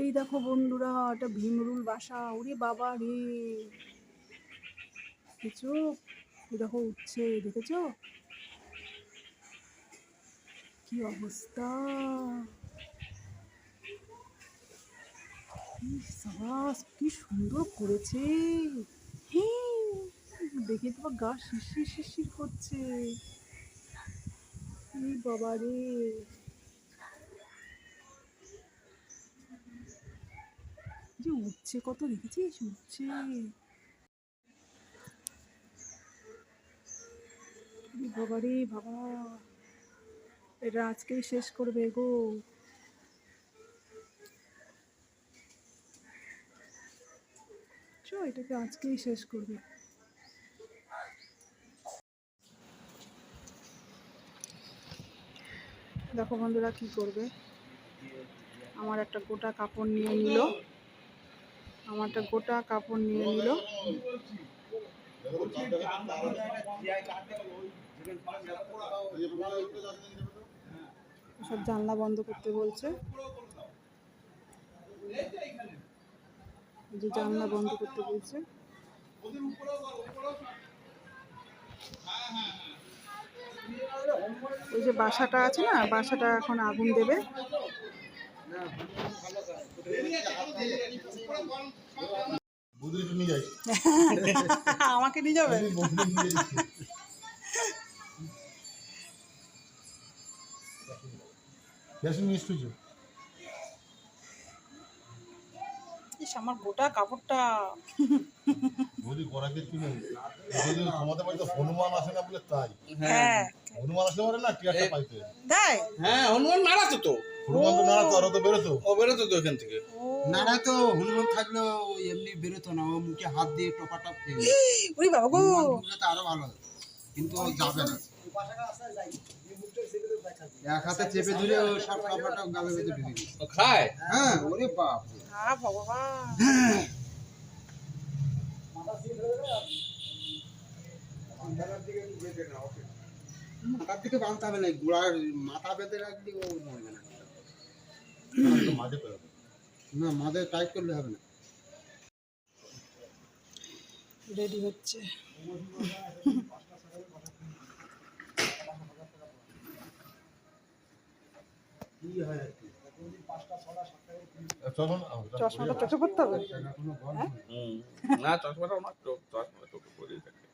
এই দেখো বন্ধুরা, এটা ভীমরুল বাসা। ওরে বাবা রে। দেখেছ? দেখো উঠছে, দেখেছ? কি অবস্থা? কি সুন্দর করেছে। দেখে তো গা শিরশির শিরশির করছে। বাবা রে। যে উঠছে কত দেখেছিস? উঠছে বাবা বাবা। এটা আজকেই শেষ করবে গো। এটাকে আজকেই শেষ করবে। দেখো বন্ধুরা কি করবে। আমার একটা গোটা কাপড় নিয়ে নিল। আমার একটা গোটা কাপড় নিয়ে নিল। সব জানলা বন্ধ করতে বলছে। যে জানলা বন্ধ করতে বলছে। ওই যে বাসাটা আছে না, বাসাটা এখন আগুন দেবে বুদরি একটু নিয়ে যাই আমাকে নিয়ে যাবে? আমার গোটা কাপড়টা। তোমাদের বাড়িতে হনুমান আসে না বলে তাই হ্যাঁ হনুমান আসলে না টিয়ারটা পাইতে তাই হ্যাঁ হনুমান নাড়াতো তো। হনুমান তো না তো তো বেরোতো। ও বেরোতো তো এখান থেকে? নাড়া তো হনুমান থাকলেও এমনি বেরোতো না ও মুখে হাত দিয়ে টপা টপ খেয়ে নিত। ওরে বাবা গো। তো আরও ভালো হতো। কিন্তু ও যাবে না। এক হাতে চেপে ধরে ও সব টপাটা গাবে বেঁধে ঢুকে ও খায়? হ্যাঁ ওরে বাপ আ ভগবান। মাথার দিকে বাঁধতে হবে না গোড়ার মাথা বেঁধে রাখলে ও মরবে না। না মাঝে টাইট করলে হবে না। রেডি হচ্ছে। চশমাটা চোখে পড়তে হবে? না চশমাটা চোখ চশমাটা চোখে পড়েই থাকে।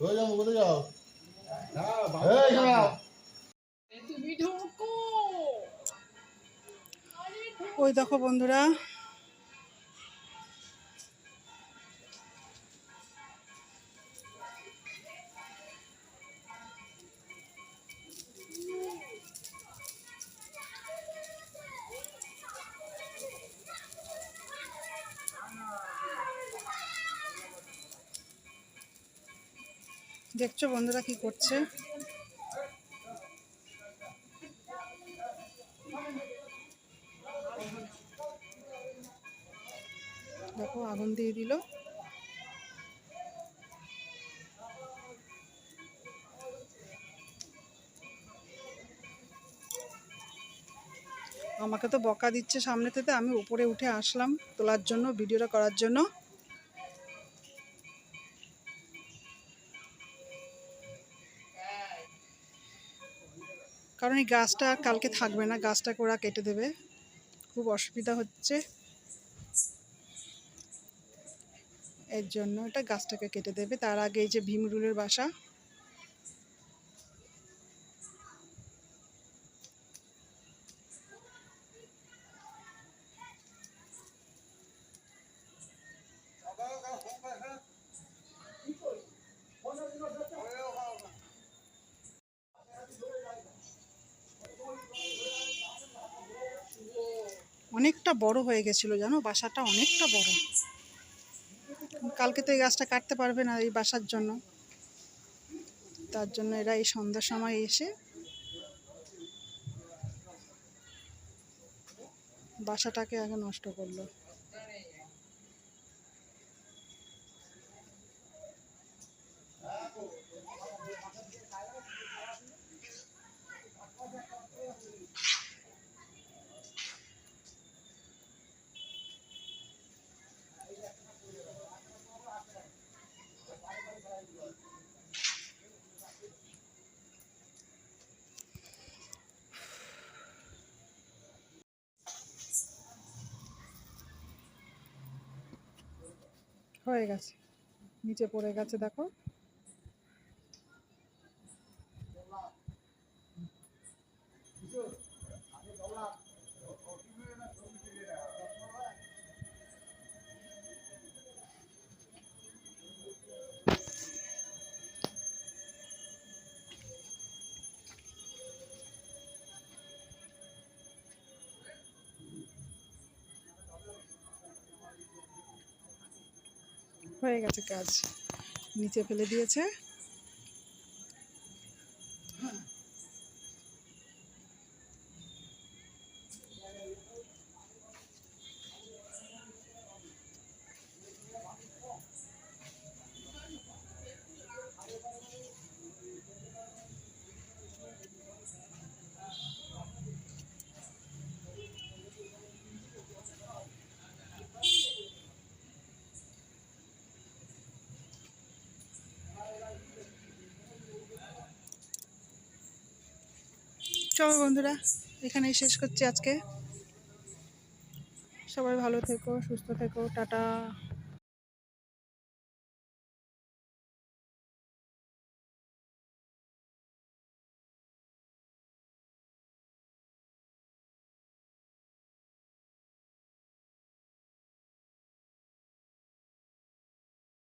কোথায় যাব কোথায় যাও। এখানে ওই দেখো বন্ধুরা দেখছ বন্ধুরা কি করছে? দেখো, আগুন দিয়ে দিল। আমাকে তো বকা দিচ্ছে সামনে থেকে, আমি উপরে উঠে আসলাম তোলার জন্য, ভিডিওটা করার জন্য। কারণ এই গাছটা আর কালকে থাকবে না গাছটা ওরা কেটে দেবে। খুব অসুবিধা হচ্ছে। এর জন্য এটা গাছটাকে কেটে দেবে। তার আগে এই যে ভীমরুলের বাসা অনেকটা বড় হয়ে গেছিল, জানো? বাসাটা অনেকটা বড়। কালকে তো এই গাছটা কাটতে পারবে না এই বাসার জন্য। তার জন্য এরা এই সন্ধ্যার সময় এসে বাসাটাকে আগে নষ্ট করল। হয়ে গেছে। নিচে পড়ে গেছে দেখো। হয়ে গেছে কাজ। নিচে ফেলে দিয়েছে। চলো বন্ধুরা এখানেই শেষ করছি আজকে। সবাই ভালো থেকো সুস্থ থেকো টাটা।